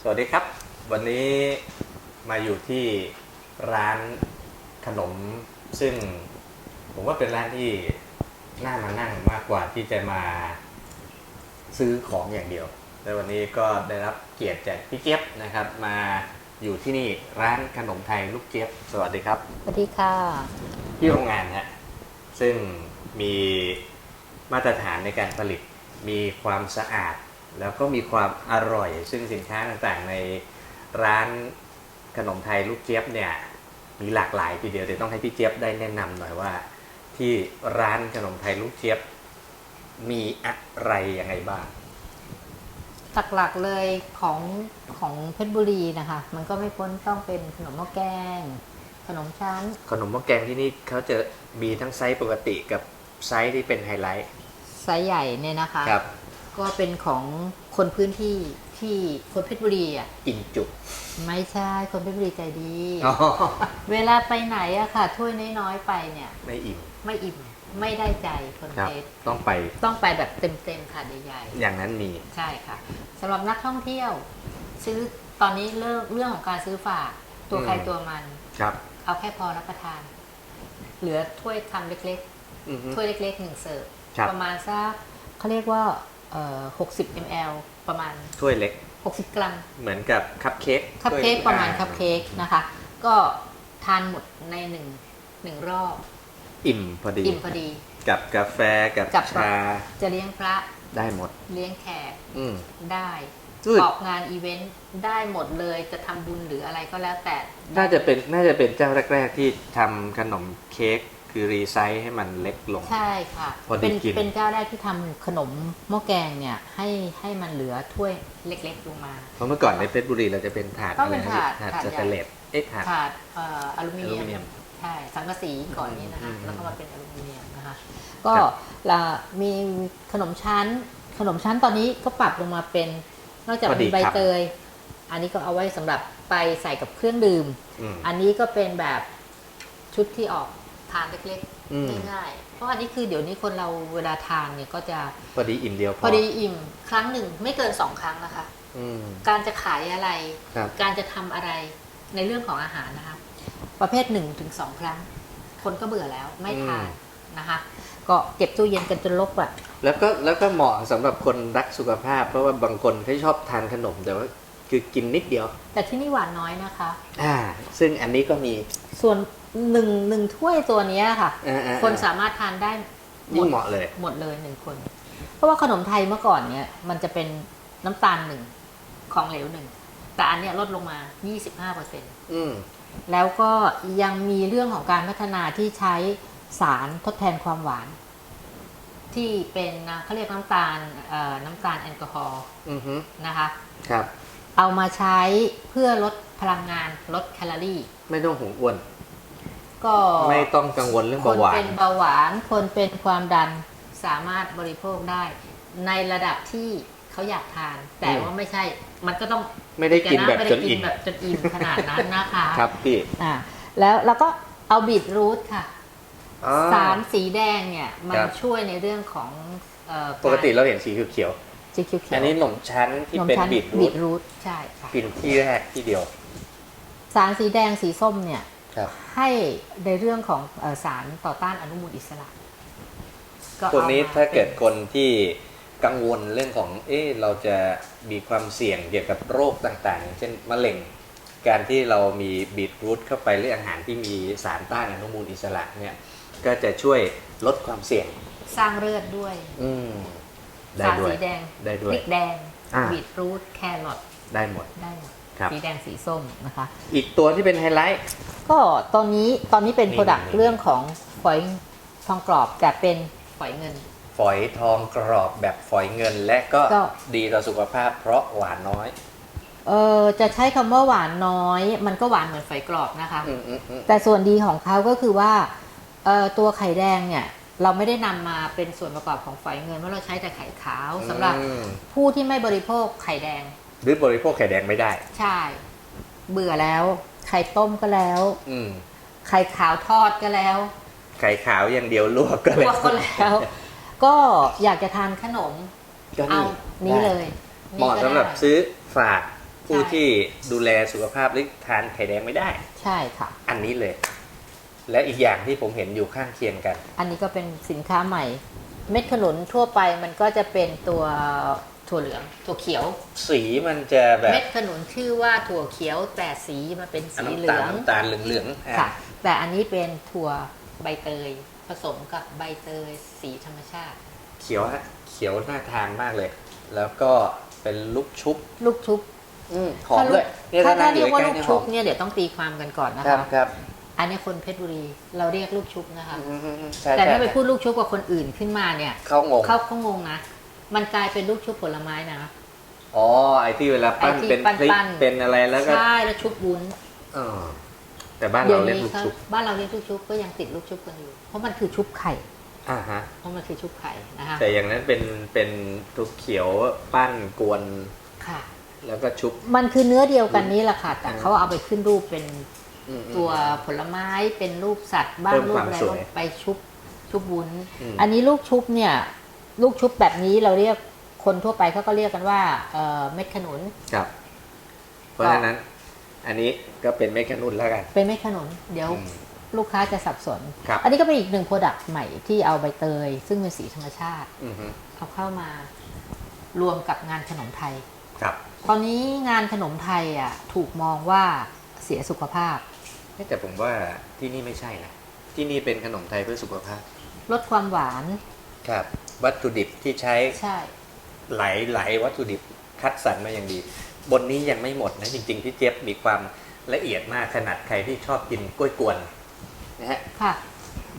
สวัสดีครับ วันนี้มาอยู่ที่ร้านขนม ซึ่งผมว่าเป็นร้านที่น่ามานั่งมากกว่าที่จะมาซื้อของอย่างเดียว และวันนี้ก็ได้รับเกียรติจากพี่เจี๊ยบนะครับ มาอยู่ที่นี่ร้านขนมไทยลูกเจี๊ยบ สวัสดีครับสวัสดีค่ะ ที่โรงงานฮะซึ่งมีมาตรฐานในการผลิตมีความสะอาด แล้วก็มีความอร่อย ซึ่งสินค้าต่างๆในร้านขนมไทยลูกเจี๊ยบเนี่ยมีหลากหลายทีเดียวเดี๋ยวต้องให้พี่เจี๊ยบได้แนะนำหน่อยว่า ที่ร้านขนมไทยลูกเจี๊ยบมีอะไรยังไงบ้างหลักๆเลยของของเพชรบุรีนะคะ มันก็ไม่พ้นต้องเป็นขนมหม้อแกง ขนมชั้น ขนมหม้อแกงที่นี่เขาจะมีทั้งไซส์ปกติกับไซส์ที่เป็นไฮไลท์ไซส์ใหญ่เนี่ยนะคะครับ ก็เป็นของคนพื้นที่ที่คนเพชรบุรีอะกินจุไม่ใช่คนเพชรบุรีใจดี อ๋อ เวลาไปไหนอะค่ะ ถ้วยน้อยๆไปเนี่ย ไม่อิ่มไม่อิ่มไม่ได้ใจคนครับ เพชรต้องไปต้องไปแบบเต็มๆค่ะใหญ่อย่างนั้นมี ๆใช่ค่ะสำหรับนักท่องเที่ยว ซื้อตอนนี้เรื่องเรื่องของการซื้อฝากตัวใครอืม ตัวมัน ครับ เอาแค่พอรับประทาน เหลือถ้วยคำเล็กอือฮึๆถ้วยเล็กๆหนึ่งเสิร์ฟครับ ประมาณสักเขาเรียกว่าเอ่อ 60 ml ประมาณถ้วยเล็ก 60 กรัม เหมือนกับคัพเค้กคัพเค้กถ้วยประมาณอ่คัพเค้กนะคะ ก็ทานหมดในหนึ่งหนึ่งรอบ อิ่มพอดีอิ่มพอดี กับกาแฟกับกับชา จะเลี้ยงพระได้หมด เลี้ยงแขกอืมได้อืดออกงานอีเวนต์ได้หมดเลยจะทำบุญหรืออะไรก็แล้วแต่ น่าจะเป็นน่าจะเป็นเจ้าแรก ๆ ที่ทำขนมเค้ก คือรีไซส์ให้มันเล็กลง ใช่ค่ะ พอดีเป็นกิน เป็นเจ้าแรกที่ทำขนมหม้อแกงเนี่ยให้ให้มันเหลือถ้วยเล็กๆลงมา เพราะเมื่อก่อนในเพชรบุรีเราจะเป็นถาดก็อะไรเป็นนะถาดถาดถาดสใหญ่แตนเลสเอ๊ะถาด ถาดเอ่ออลูมิอลูมิเนีเนียยมมใช่สังกะสีก่อนนี้นะคะอืมแล้วก็มาเป็นอลูมิเนียมนะคะ ก็ครับละมีขนมชั้น ขนมชั้นตอนนี้ก็ปรับลงมาเป็น นอกจากมีใบเตย อันนี้ก็เอาไว้สำหรับไปใส่กับเครื่องดื่ม อืมอันนี้ก็เป็นแบบชุดที่ออก ทานเล็กอืม ๆง่ายๆเพราะอันนี้คือเดี๋ยวนี้คนเราเวลาทานเนี่ยก็จะพอดีอิ่มเดียวพพออดีอิ่มครั้งหนึ่งไม่เกินสองครั้งนะคะ อืมการจะขายอะไร ครับการจะทำอะไรในเรื่องของอาหารนะคะ ประเภทหนึ่งถึงสองครั้ง คนก็เบื่อแล้วไม่ทานนะคะ ก็เก็บตู้เย็นกันจนลกแบบแล้วก็แล้วก็เหมาะสำหรับคนรักสุขภาพ เพราะว่าบางคนที่ชอบทานขนมแต่ว่าคือกินนิดเดียว แต่ที่นี่หวานน้อยนะคะ อ่า ซึ่งอันนี้ก็มีส่วน หนึ่งหนึ่งถ้วยตัวเนี้ยค่ะอ่าอ่าคนสามารถทานได้หมยิ่งดเหมาะเลย หมดเลยหนึ่งคน เพราะว่าขนมไทยเมื่อก่อนเนี่ย มันจะเป็นน้ำตาลหนึ่งของเหลวหนึ่งแต่อันเนี้ยลดลงมา 25%อืมแล้วก็ยังมีเรื่องของการพัฒนาที่ใช้สารทดแทนความหวาน ที่เป็นนะเขาเรียกน้ำตาลเอ่อน้ำตาลแอลกอฮอล์อือฮึนะคะครับ เอามาใช้เพื่อลดพลังงานลดแคลอรี่ ไม่ต้องห่วงอ้วน ก็ไม่ต้องกังวลเรื่องคเบานหวานเป็นเบาหวาน คนเป็นความดันสามารถบริโภคได้ ในระดับที่เขาอยากทาน แต่อืมว่าไม่ใช่ มันก็ต้องไม่ได้กินแบบไม่จได้นกิอิ่นมแบบจนอิ่มขนาดนั้นนะคะ ครับพี่อ่าแล้วเราก็เอาบีทรูทค่ะอ๋อสารสีแดงเนี่ยมันครับช่วยในเรื่องของเอ่อปกติเราเห็นสีเขียวสีเขียวๆๆอันนี้ขนมชั้นที่นมเป็นชั้นบีทรูบีททรูทใช่ค่ะกินที่แรกที่เดียว สารสีแดงสีส้มเนี่ยครับ ให้ในเรื่องของเอ่อสารต่อต้านอนุมูลอิสระก็ตัวนี้อมถ้าเกิดป็นคนที่กังวลเรื่องของ เอ๊ะเราจะมีความเสี่ยงเกี่ยวกับโรคต่างๆอย่างเช่นมะเร็ง การที่เรามีบีทรูทเข้าไปหรืออาหารที่มีสารต้านอนุมูลอิสระเนี่ย ก็จะช่วยลดความเสี่ยง สร้างเลือดด้วย อืมได้สารด้วยสีแดงได้ด้วพยริกแดงอ่าบีทรูทแครอทได้หมด ได้หมด ครับ สีแดงสีส้มนะคะ อีกตัวที่เป็นไฮไลท์ ก็ตอนนี้ตอนนี้เป็นนี่ โปรดักต์นี่เรื่องของฝอยทองกรอบแต่เป็นฝอยเงิน ฝอยทองกรอบแบบฝอยเงินและก็ก็ ดีต่อสุขภาพเพราะหวานน้อย เออจะใช้คำว่าหวานน้อย มันก็หวานเหมือนฝอยกรอบนะคะ อืมอืมอืม แต่ส่วนดีของเขาก็คือว่าเอ่อตัวไข่แดงเนี่ย เราไม่ได้นำมาเป็นส่วนประกอบของฝอยเงินเพราะเราใช้แต่ไข่ขาวสำหรับอืม ผู้ที่ไม่บริโภคไข่แดง หรือบริโภคไข่แดงไม่ได้ ใช่ เบื่อแล้ว ไข่ต้มก็แล้ว อืมไข่ขาวทอดก็แล้วไข่ขาวอย่างเดียวลวกก็ลเลยวกก็แล้ว ก็อยากจะทานขนม ก็เอานี่นี้ได้เลยเหมาะนี่ก็สำหรับได้ ซื้อฝากผู้ใช่ ที่ดูแลสุขภาพหรือทานไข่แดงไม่ได้ ใช่ค่ะ อันนี้เลย และอีกอย่างที่ผมเห็นอยู่ข้างเคียงกัน อันนี้ก็เป็นสินค้าใหม่ เม็ดขนุนทั่วไปมันก็จะเป็นตัว ถั่วเหลืองถั่วเขียว สีมันจะแบบเม็ดขนุนชื่อว่าถั่วเขียวแต่สีมันเป็นสีเหลืน้ำตาอลงน้ำตาลเหลืองๆอะค่ะ แต่อันนี้เป็นถั่วใบเตย ผสมกับใบเตยสีธรรมชาติ เขียวฮะเขียวน่าทานมากเลย แล้วก็เป็นลูกชุบ ลูกชุบหอมด้วยนี่ถ้านั่ถ้างอเรียกว่าใๆลูกนี่หชุอบมเนี่ยเดี๋ยวต้องตีความกันก่อนนะครัคะบครับอันนี้คนเพชรบุรีเราเรียกลูกชุบนะคะอืมใช่แต่ถ้าใช่ไปพูดลูกชุบกับคนอื่นขึ้นมาเนี่ยเข้างงเขาเขางงนะ มันกลายเป็นลูกชุบผลไม้นะอ๋อไอ้ที่เวลาปั้นไอ้ที่เป็นพริกปั้นๆ เป็นอะไรแล้วก็ใช่แล้วชุบวุ้นเออแต่บ้านเดี๋ยเราวเรียกนี้ลูกเขาชุบบ้านเราเรียกลูกชุบก็ยังติดลูกชุบกันอยู่ เพราะมันคือชุบไข่ อ่าฮะ เพราะมันคือชุบไข่นะคะแต่อย่างนั้นเป็นเป็นทุกเขียวปั้นกวนค่ะ แล้วก็ชุบ มันคือเนื้อเดียวกันนี้แหละค่ะ แต่อืม เขาเอาไปขึ้นรูปเป็นอืม ตัวผลไม้เป็นรูปสัตว์บ้าเพิ่งมรูคปวามอะไรสวยไปชุบชุบวุ้น อืม อันนี้ลูกชุบเนี่ย ลูกชุบแบบนี้เราเรียกคนทั่วไปเขาก็เรียกกันว่าเอ่อเม็ดขนุน ครับ เพราะฉะนั้น อันนี้ก็เป็นเมคานุนแล้วกัน เป็นเม็ดขนุน เดี๋ยวอืม ลูกค้าจะสับสน ครับ อันนี้ก็เป็นอีกหนึ่งโปรดักต์ใหม่ที่เอาใบเตย ซึ่งเป็นสีธรรมชาติอือฮึเอาเข้ามารวมกับงานขนมไทย ครับตอนนี้งานขนมไทยอะถูกมองว่าเสียสุขภาพ เอ๊ะแต่ผมว่าที่นี่ไม่ใช่นะที่นี่เป็นขนมไทยเพื่อสุขภาพ ลดความหวาน ครับ วัตถุดิบที่ใช้ใช่หลายหลายวัตถุดิบคัดสรรมาอย่างดี บนนี้ยังไม่หมดนะจริง ๆ พี่เจี๊ยบมีความละเอียดมากขนาดใครที่ชอบกินกล้วยกวนนะฮะค่ะ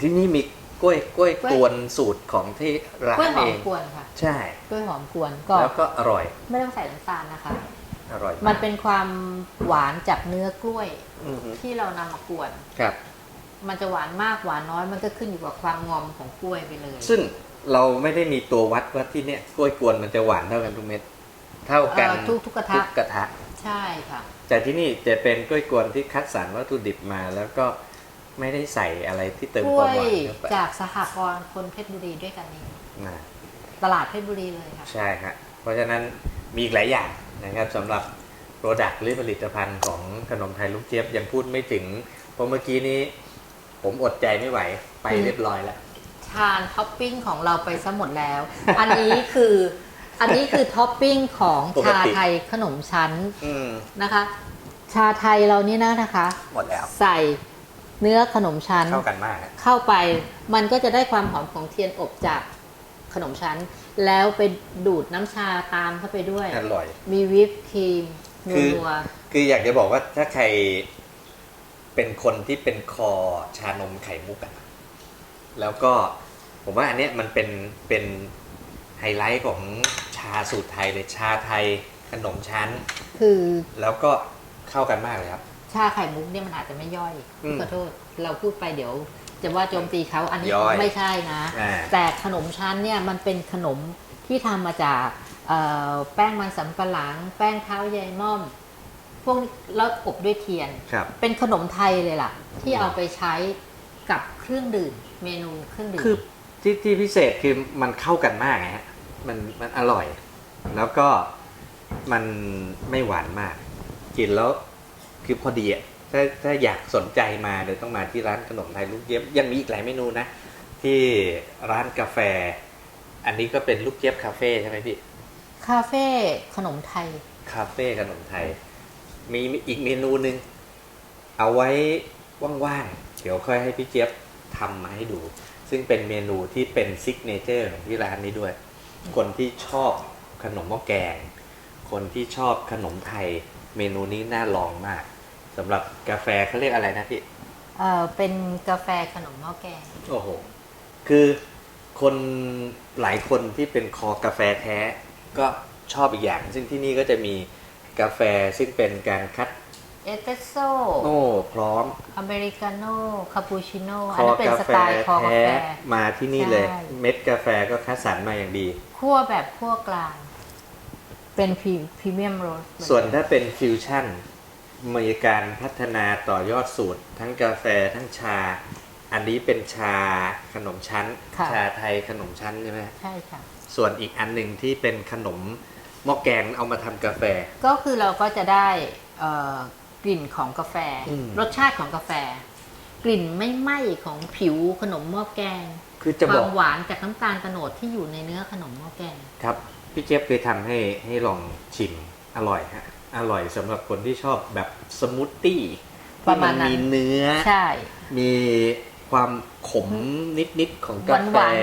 ที่นี่มีกล้วยกล้วยกล้วยกวนสูตรของที่ร้ากล้วยนหอเอมงกวนค่ะ ใช่กล้วยหอมกวนก็แล้วก็อร่อย ไม่ต้องใส่น้ำตาลนะคะ อร่อย มันเป็นความหวานจากเนื้อกล้วยอือฮึที่เรานำมากวนครับ มันจะหวานมากหวานน้อยมันก็ขึ้นอยู่กับความงอมของกล้วยไปเลย ซึ่ง เราไม่ได้มีตัววัดว่าที่เนี่ยกล้วยกวนมันจะหวานเท่ากันทุกเม็ด เท่ากันเอ่อทุกทุกกระทะทุกกระทะ ใช่ค่ะแต่ที่นี่จะเป็นกล้วยกวนที่คัดสรรวัตถุดิบมาแล้วก็ไม่ได้ใส่อะไรที่เติมกคล้ววามหยวานเข้าไปจากสหกรณ์คนเพชรบุรีด้วยกันเองนะตลาดเพชรบุรีเลยค่ะใช่ครับเพราะฉะนั้นมีอีกหลายอย่างนะครับสำหรับโปรดักต์หรือผลิตภัณฑ์ของขนมไทยลูกเจี๊ยบยังพูดไม่ถึงเพราะเมื่อกี้นี้ ผมอดใจไม่ไหวไปอืมเรียบร้อยแล้ว ทานท็อปปิ้งของเราไปซะหมดแล้ว อันนี้คืออันนี้คือท็อปปิ้งของปกชาติไทยขนมชั้นอืมนะคะ ชาไทยเรานี่นะนะคะ หมดแล้ว ใส่เนื้อขนมชั้นเข้ากันมากอะเข้าไปมันก็จะได้ความหอมของเทียนอบจากขนมชั้น แล้วไปดูดน้ำชาตามเข้าไปด้วย อร่อย มีวิปครีมนัคือวคืออยากจะบอกว่าถ้าใครเป็นคนที่เป็นคอชานมไข่มุกอะแล้วก็ ผมว่าอันเนี้ยมันเป็นเป็นไฮไลท์ของชาสูตรไทยเลยชาไทยขนมชั้นๆคือแล้วก็เข้ากันมากเลยครับ ชาไข่มุกเนี่ยมันอาจจะไม่ย่อยอืมขอโทษ เราพูดไปเดี๋ยว จะว่าโจมตีเขาอันนี้ย่อย ไม่ใช่นะ อ่า แต่ขนมชั้นเนี่ยมันเป็นขนมที่ทำมาจากเอ่อแป้งมันสำปะหลัง แป้งเท้าใยม่อม พวกนี้แล้วอบด้วยเทียน ครับ เป็นขนมไทยเลยล่ะ ที่เอาไปใช้กับเครื่องดื่มเมนูเครื่องดื่มคือ ที่ที่พิเศษคือมันเข้ากันมากไงฮะมันมันอร่อย แล้วก็มันไม่หวานมาก กินแล้วคือพอดีอะถ้าถ้าอยากสนใจมาเดี๋ยวต้องมาที่ร้านขนมไทยลูกเจี๊ยบยังมีอีกหลายเมนูนะ ที่ร้านกาแฟ อันนี้ก็เป็นลูกเจี๊ยบคาเฟ่ใช่ไหมพี่คาเฟ่ขนมไทย คาเฟ่ขนมไทย มีอีกเมนูหนึ่งเอาไว้ว่างๆ เดี๋ยวค่อยให้พี่เจี๊ยบทำมาให้ดู ซึ่งเป็นเมนูที่เป็นซิกเนเจอร์ของที่ร้านนี้ด้วย คนที่ชอบขนมหม้อแกง คนที่ชอบขนมไทย เมนูนี้น่าลองมากสำหรับกาแฟเขาเรียกอะไรนะพี่เอ่อเป็นกาแฟขนมหม้อแกง โอ้โห คือคนหลายคนที่เป็นคอกาแฟแท้ก็ชอบอีกอย่าง ซึ่งที่นี่ก็จะมีกาแฟซึ่งเป็นการคัด เอสเปรสโซ่โอ้พร้อม อเมริกาโน่คาปูชิโน่คอันอนั้นเป็นกาสแฟไตล์คอกาแท้แฟมาที่นี่เลย ใช่ เม็ดกาแฟก็คัดสรรมาอย่างดี คั่วแบบคั่วกลาง เป็นพรีพรีเมียมโรสส่วนถ้าเป็นฟิวชั่นมีการพัฒนาต่อยอดสูตร ทั้งกาแฟทั้งชา อันนี้เป็นชาขนมชั้นชาไทยขนมชั้นใช่ไหมใช่ค่ะ ส่วนอีกอันหนึ่งที่เป็นขนมหม้อแกงเอามาทำกาแฟ ก็คือเราก็จะได้เอ่อ กลิ่นของกาแฟ อืม รสชาติของกาแฟ กลิ่นไม่ไหม้ของผิวขนมหม้อแกงคือจะคบวาอกมหวานจากน้ำตาลโตโนดที่อยู่ในเนื้อขนมหม้อแกง ครับ พี่เจี๊ยบเคยทำให้ให้ลองชิมอร่อยฮะอร่อยสำหรับคนที่ชอบแบบสมูทตี้ปที่ระมามัณนนั้น มีเนื้อ ใช่ มีความขมนิด ๆ ของกาแฟหวาน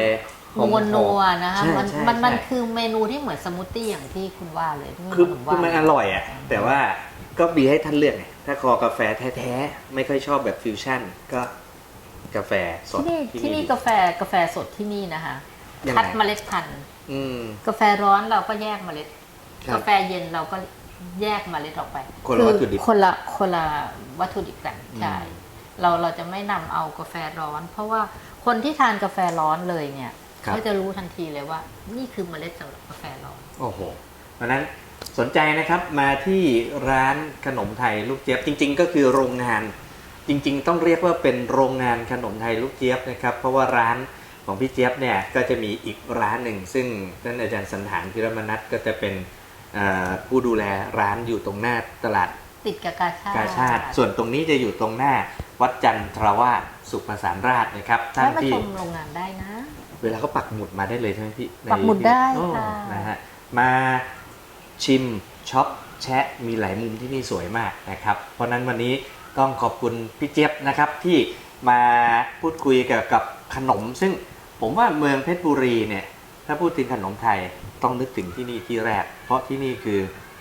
หอมนัวๆนัวๆนะคะใช่มันใช่มันมันใช่คือเมนูที่เหมือนสมูทตี้อย่างที่คุณว่าเลยที่คือผมคือว่ามันอร่อยอะ แต่ว่าก็มีให้ท่านเลือกไง ถ้าคอกาแฟแท้ๆ ไม่ค่อยชอบแบบฟิวชั่น ก็กาแฟสดที่นี่ที่นี่ดีกาแฟกาแฟสดที่นี่นะคะยังไงคัดเมล็ดพันธุ์อืมกาแฟร้อนเราก็แยกเมล็ดครับกาแฟเย็นเราก็แยกเมล็ดออกไปคนละวัตถุดิบคนละคนละวัตถุดิบกันอืมใช่เราเราจะไม่นำเอากาแฟร้อน เพราะว่าคนที่ทานกาแฟร้อนเลยเนี่ยครับเขาจะรู้ทันทีเลยว่า นี่คือเมล็ดสำหรับกาแฟร้อน โอ้โหเพราะฉะนั้น สนใจนะครับมาที่ร้านขนมไทยลูกเจี๊ยบจริง ๆ ก็คือโรงงาน จริง ๆ ต้องเรียกว่าเป็นโรงงานขนมไทยลูกเจี๊ยบนะครับเพราะว่าร้านของพี่เจี๊ยบเนี่ยก็จะมีอีกร้านหนึ่ง ซึ่งท่านอาจารย์สันฐานพิรมนัทก็จะเป็นเอ่อผู้ดูแลร้านอยู่ตรงหน้าตลาดติดกับกาชาติกาชาติ ส่วนตรงนี้จะอยู่ตรงหน้าวัดจันทรวาสสุขประสานราชนะครับท่านแวะมาที่ชมโรงงานได้นะ เวลาก็ปักหมุดมาได้เลยใช่ไหมพี่ในปักหมุดได้โอ้ค่ะนะฮะมา ชิมช็อปแชะมีหลายมุมที่นี่สวยมากนะครับ เพราะนั้นวันนี้ต้องขอบคุณพี่เจี๊ยบนะครับที่มาพูดคุยเกี่ยวกับขนม ซึ่งผมว่าเมืองเพชรบุรีเนี่ยถ้าพูดถึงขนมไทยต้องนึกถึงที่นี่ที่แรก เพราะที่นี่คือ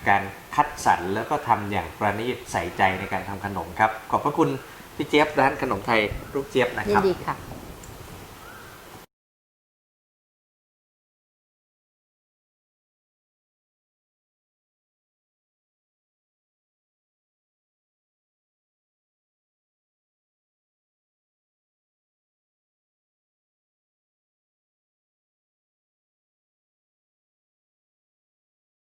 การคัดสรรแล้วก็ทำอย่างประณีตใส่ใจในการทำขนมครับ ขอบพระคุณพี่เจี๊ยบร้านขนมไทยลูกเจี๊ยบนะครับดีค่ะ